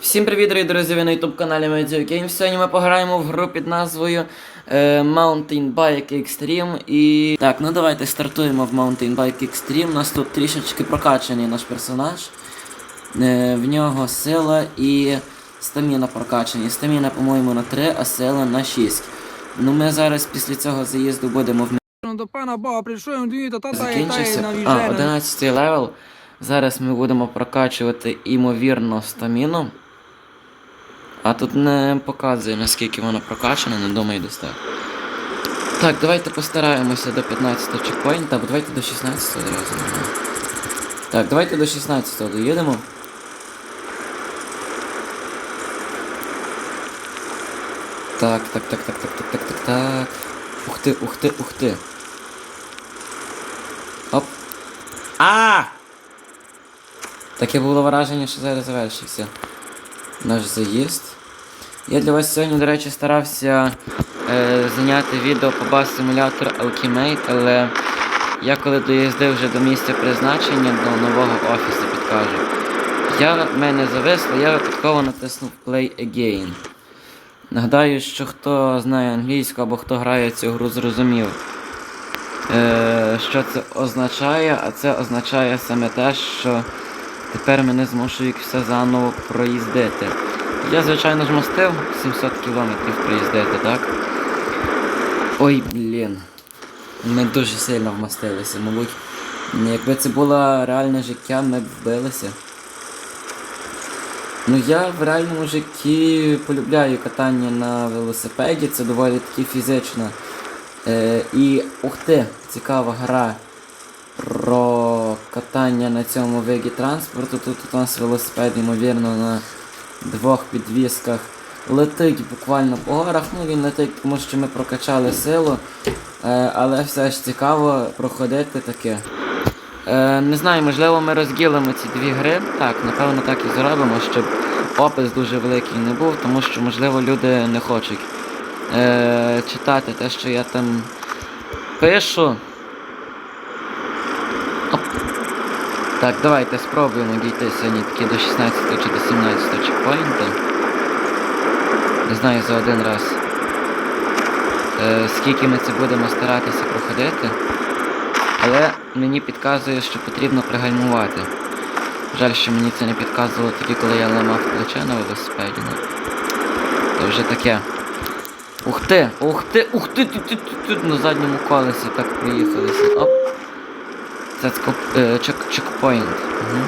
Всім привіт, дорогі друзі, ви на YouTube каналі Medio Games. Сьогодні ми пограємо в гру під назвою е, Mountain Bike Extreme. І так, ну давайте стартуємо в Mountain Bike Extreme. У нас тут трішечки прокачаний наш персонаж. Е, в нього сила і стаміна прокачані. Стаміна, по-моєму, на 3, а сила на 6. Ну ми зараз після цього заїзду будемо в до пана Бога прийшов, дві та та та А, 11 левел. Зараз ми будемо прокачувати імовірно стаміну. А тут не показує наскільки вона прокачана, не думаю десь так. Давайте постараємося до 15 чекпоінта, або давайте до 16 одразу. Так, давайте до 16 доїдемо. Так, так, так, так, так, так, так, так, так. Ух ти, ух ти, ух ти. Оп. А! Таке було враження, що зараз завершився наш заїзд. Я для вас сьогодні, до речі, старався е, зняти відео по бас симулятор Alchemate, але я коли доїздив вже до місця призначення до нового офісу, підкажу. Я мене зависло, я випадково натиснув Play Again. Нагадаю, що хто знає англійську або хто грає цю гру, зрозумів. Е, що це означає? А це означає саме те, що тепер мене змушують все заново проїздити. Я, звичайно ж, мостив 700 кілометрів проїздити, так? Ой, блін. Ми дуже сильно вмостилися, мабуть. Якби це було реальне життя, ми б вбилися. Ну я в реальному житті полюбляю катання на велосипеді, це доволі таки фізично. Е, і ух ти, цікава гра про катання на цьому виді транспорту. Тут у нас велосипед, ймовірно, на двох підвісках летить буквально по горах. Ну він летить, тому що ми прокачали силу. Е, але все ж цікаво проходити таке. Е, не знаю, можливо, ми розділимо ці дві гри. Так, напевно, так і зробимо, щоб опис дуже великий не був, тому що, можливо, люди не хочуть е, читати те, що я там пишу. Оп. Так, давайте спробуємо дійти сьогодні таки до 16 чи до 17 чекпоінта. Не знаю за один раз. Е, скільки ми це будемо старатися проходити. Але мені підказує, що потрібно пригальмувати. Жаль, що мені це не підказувало тоді, коли я ламав плече на велосипеді. То вже таке. Ух ти! Ух ти! Ух ти! Тут, тут, тут, тут на задньому колесі так проїхалися. Оп! Це е, чек, чекпоінт. Угу.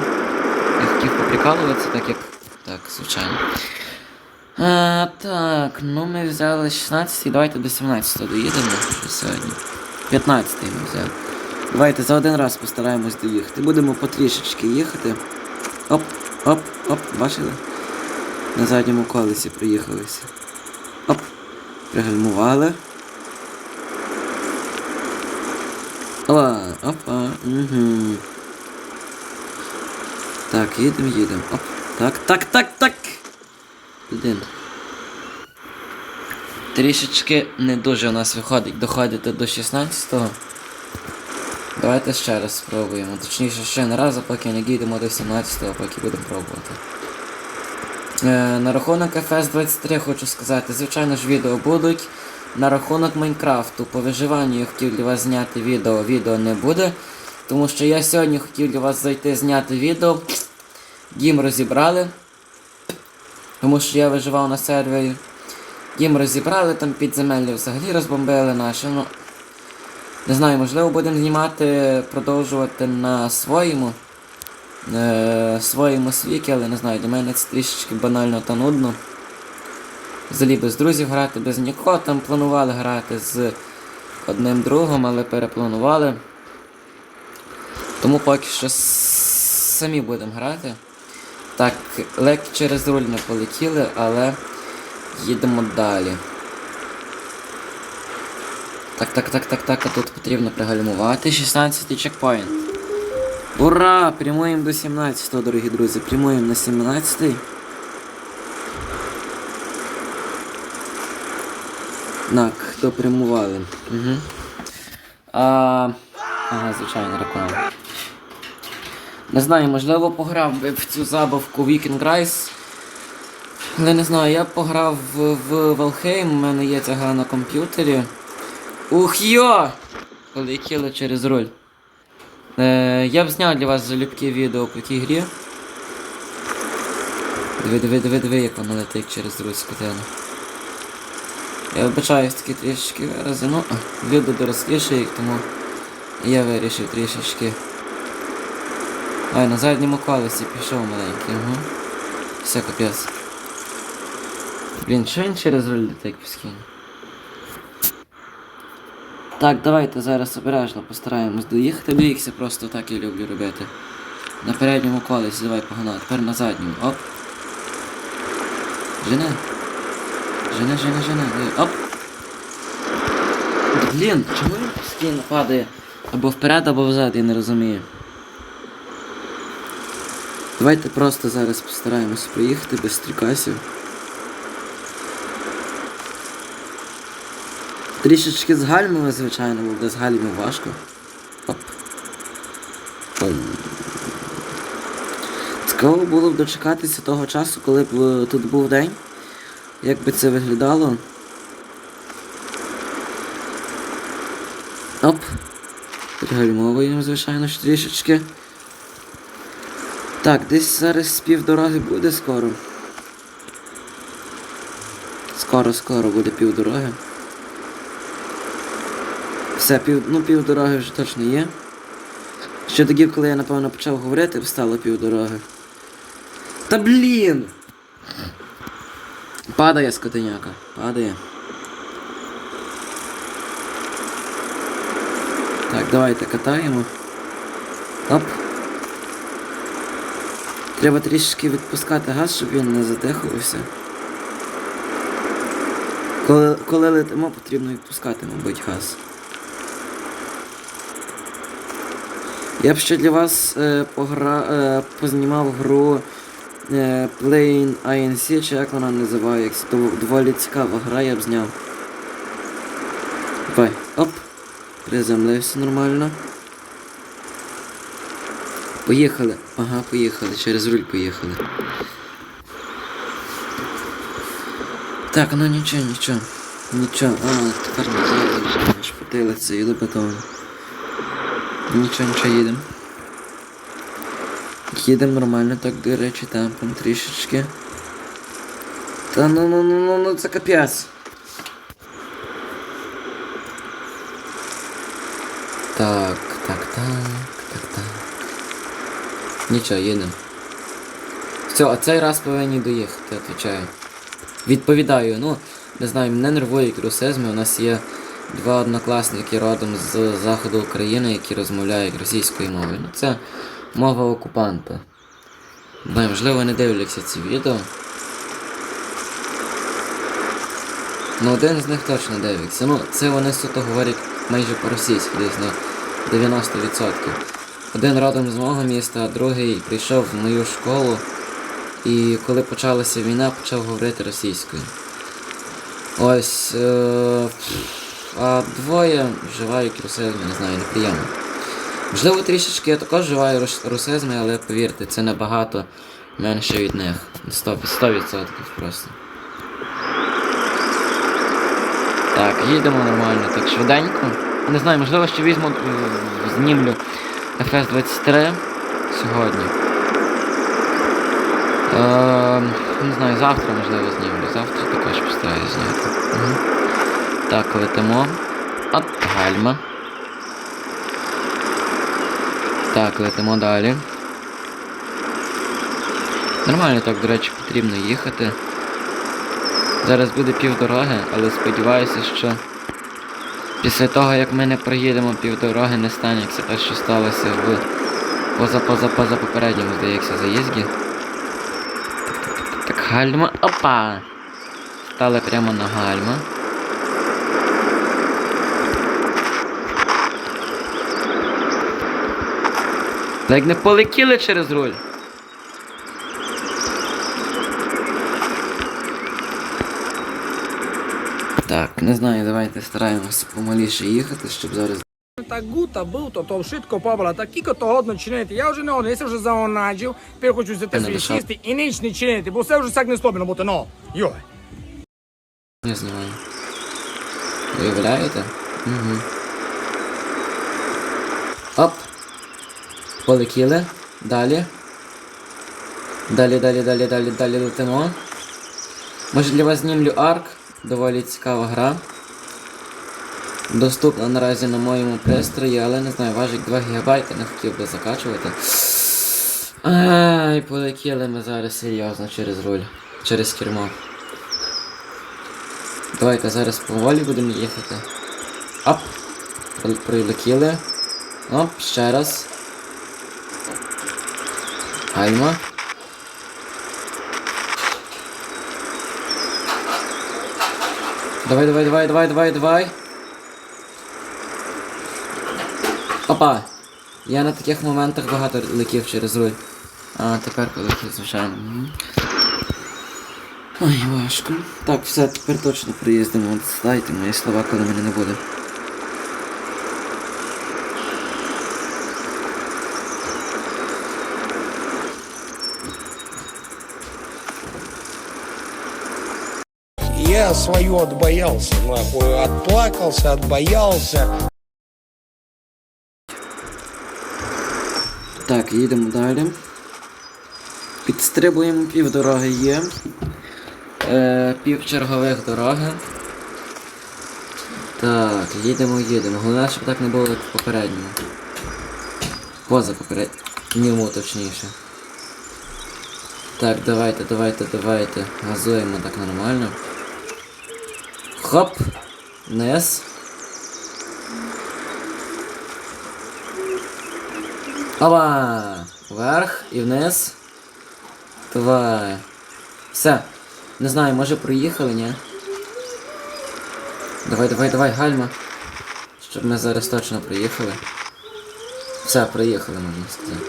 Я хотів поприкалуватися, так як. Так, звичайно. А, так, ну ми взяли 16 давайте до 17 доїдемо сьогодні. 15 ми взяли. Давайте за один раз постараємось доїхати. Будемо потрішечки їхати. Оп, оп, оп, бачили? На задньому колесі проїхалися. Оп. Пригальмували. Опа, опа, угу. Так, їдемо, їдемо. Так, так, так, так. Блін. Трішечки не дуже у нас виходить доходити до 16-го. Давайте ще раз спробуємо. Точніше, ще не раз, а поки не дійдемо до 17-го, поки будемо пробувати. Е, на рахунок FS23 хочу сказати, звичайно ж відео будуть. На рахунок Майнкрафту по виживанню я хотів для вас зняти відео, відео не буде. Тому що я сьогодні хотів для вас зайти зняти відео. Дім розібрали. Тому що я виживав на сервері. Дім розібрали, там підземелля взагалі розбомбили наше. Ну, не знаю, можливо будемо знімати, продовжувати на своєму. Е, своєму світі, але не знаю, для мене це трішечки банально та нудно. Взагалі без друзів грати, без нікого. Там планували грати з одним другом, але перепланували. Тому поки що самі будемо грати. Так, лек через руль не полетіли, але їдемо далі. Так, так, так, так, так, а тут потрібно пригальмувати. 16 чекпоінт. Ура! Прямуємо до 17-го, дорогі друзі. Прямуємо на 17. Так, допрямували. Угу. А... Ага, звичайно, реклама. Не знаю, можливо, пограв би в цю забавку Weekend Rise. Але не знаю, я пограв в, в Valheim, у мене є ця гра на комп'ютері. Ух йо! Полетіло через руль. Е, я б зняв для вас залюбки відео по тій грі. Диви, диви, диви, диви, як воно летить через руль скотина. Я вибачаюсь такі трішечки вирази, ну, люди доросліші, тому я вирішив трішечки. Ай, на задньому колесі пішов маленький, угу. Все, капець. Блін, що він через руль летить постійно? Так, давайте зараз обережно постараємось доїхати. Бігся, просто так я люблю робити. На передньому колесі, давай погнали. Тепер на задньому. Оп. Жене. Жене, жене, жене. Оп. Блін, чому він постійно падає? Або вперед, або взад, я не розумію. Давайте просто зараз постараємось проїхати без стрікасів. Трішечки з гальмами, звичайно, бо без гальмів важко. Оп. Цікаво було б дочекатися того часу, коли б е, тут був день. Як би це виглядало. Оп. Пригальмовуємо, звичайно, ж трішечки. Так, десь зараз з півдороги буде скоро. Скоро, скоро буде півдороги. Все, пів, ну півдороги вже точно є. Ще тоді, коли я напевно почав говорити, встало півдороги. Та блін! Падає скотиняка, падає. Так, давайте катаємо. Оп. Треба трішки відпускати газ, щоб він не задихувався. Коли, коли летимо, потрібно відпускати, мабуть, газ. Я б ще для вас е, погра, е, познімав гру е, Plain INC, чи як вона називається. Дов- Доволі цікава гра, я б зняв. Давай, оп. Приземлився нормально. Поїхали. Ага, поїхали. Через руль поїхали. Так, ну нічого, нічого. Нічого. А, тепер назад вже шпотилиться і бетону. Нічого, нічого, їдемо. Їдемо нормально, так, до речі, темпом трішечки. Та ну ну ну ну ну це капець. Так, Нічого, їдемо. Все, а цей раз повинні доїхати, отвечаю. Відповідаю, ну, не знаю, мене нервують русизми. У нас є два однокласники родом з заходу України, які розмовляють російською мовою. Ну, це мова окупанта. Знаю, можливо, не дивляться ці відео. Ну, один з них точно дивиться. Ну, це вони суто говорять майже по-російськи, десь на 90%. Один родом з мого міста, а другий прийшов в мою школу. І коли почалася війна, почав говорити російською. Ось. Е- а двоє вживають русизми, не знаю, неприємно. Можливо, трішечки я також вживаю рус- русизми, але повірте, це набагато менше від них. 100%, 100% просто. Так, їдемо нормально, так швиденько. Не знаю, можливо, ще візьму, е, знімлю FS23 сьогодні. Е, не знаю, завтра можливо знімлю. Завтра також постараюсь зняти. Угу. Так, летимо. От гальма. Так, летимо далі. Нормально так, до речі, потрібно їхати. Зараз буде півдороги, але сподіваюся, що після того, як ми не проїдемо півдороги, не станеться те, що сталося в поза поза поза попередньому, здається, заїзді. Так, гальма. Опа! Стали прямо на гальма. Як не полетіли через руль. Так, не знаю, давайте стараємося помаліше їхати, щоб зараз та гута, буто, то вшитко побала, та кіко то годно чинити. Я вже не одно, я се вже заонаджив, тепер хочу лишав. сісти і ніч не чинити, бо все вже так не слобно бути, ну, йой. Не знімаю. Виявляєте? Угу. Оп. Полетіли. Далі. Далі, далі, далі, далі, далі летимо. Може для вас знімлю арк. Доволі цікава гра. Доступна наразі на моєму пристрої, але не знаю, важить 2 ГБ, не хотів би закачувати. Ай, полетіли ми зараз серйозно через руль. Через кермо. Давайте зараз поволі будемо їхати. Оп. Прилетіли. Оп, ще раз. Гайма. Давай, давай, давай, давай, давай, давай. Опа! Я на таких моментах багато летів через руль. А, тепер полетів, звичайно. Ой, важко. Так, все, тепер точно приїздимо. Дайте мої слова, коли мене не буде. Я свое отбоялся, нахуй, отплакался, отбоялся. Так, їдемо далі. Підстрибуємо півдороги є. Е, пів чергових дороги. Так, їдемо, їдемо. Головне, щоб так не було як попередньому. Поза попередньому, точніше. Так, давайте, давайте, давайте. Газуємо так нормально. Хоп! Вниз. Опа! Вверх і вниз. Давай. Все. Не знаю, може проїхали, ні? Давай, давай, давай, гальма. Щоб ми зараз точно приїхали. Все, приїхали, можна сказати.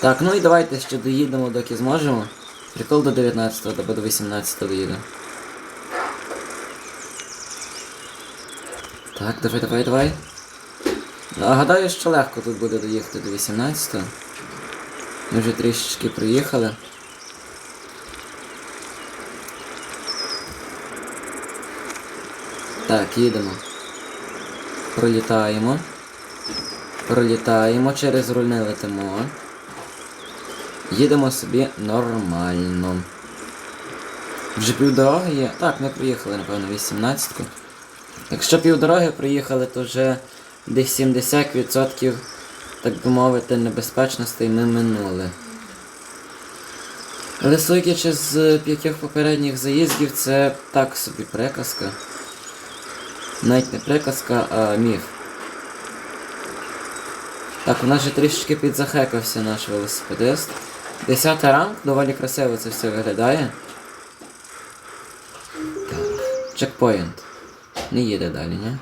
Так, ну і давайте ще доїдемо, доки зможемо. Прикол до 19-го, або до 18-го доїдемо. Так, давай, давай, давай. А, гадаю, що легко тут буде доїхати до 18-го. Ми вже трішечки приїхали. Так, їдемо. Пролітаємо. Пролітаємо, через руль не летимо. Їдемо собі нормально. Вже півдороги є. Так, ми приїхали, напевно, 18-ку. Якщо півдороги проїхали, то вже десь 70%, так би мовити, небезпечностей ми минули. Але судячи з п'ятьох попередніх заїздів, це так собі приказка. Навіть не приказка, а міф. Так, у нас же трішечки підзахекався наш велосипедист. Десятий ранг, доволі красиво це все виглядає. Так, чекпоінт. Не їде далі, ні?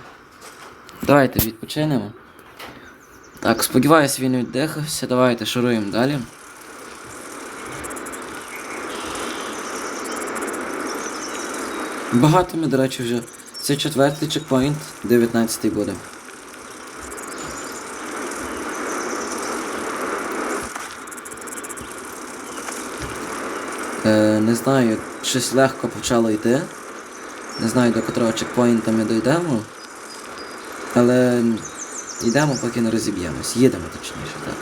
Давайте відпочинемо. Так, сподіваюсь, він віддихався. Давайте шуруємо далі. Багато ми, до речі, вже. Це четвертий чекпоінт, 19-й буде. Е, не знаю, щось легко почало йти. Не знаю до котрого чекпоінта ми дійдемо. Але йдемо, поки не розіб'ємось. Їдемо точніше, так.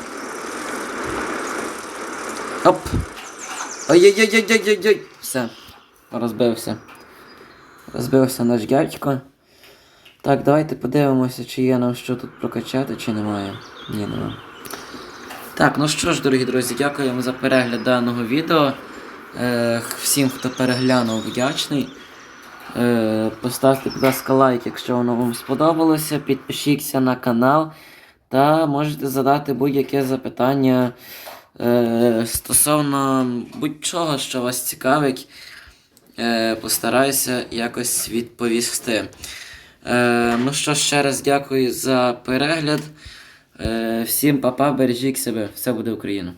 Оп! Ой-ой-ой-ой-ой-ой! Все. Розбився. Розбився наш дядько. Так, давайте подивимося, чи є нам що тут прокачати, чи немає. Ні, немає. Так, ну що ж, дорогі друзі, дякуємо за перегляд даного відео. Е, всім, хто переглянув, вдячний. Е, поставте, будь ласка, лайк, якщо воно вам сподобалося. Підпишіться на канал та можете задати будь-яке запитання е, стосовно будь-чого, що вас цікавить. Е, постараюся якось відповісти. Ну що, ще раз дякую за перегляд. Всім па-па, бережіть себе, все буде Україна.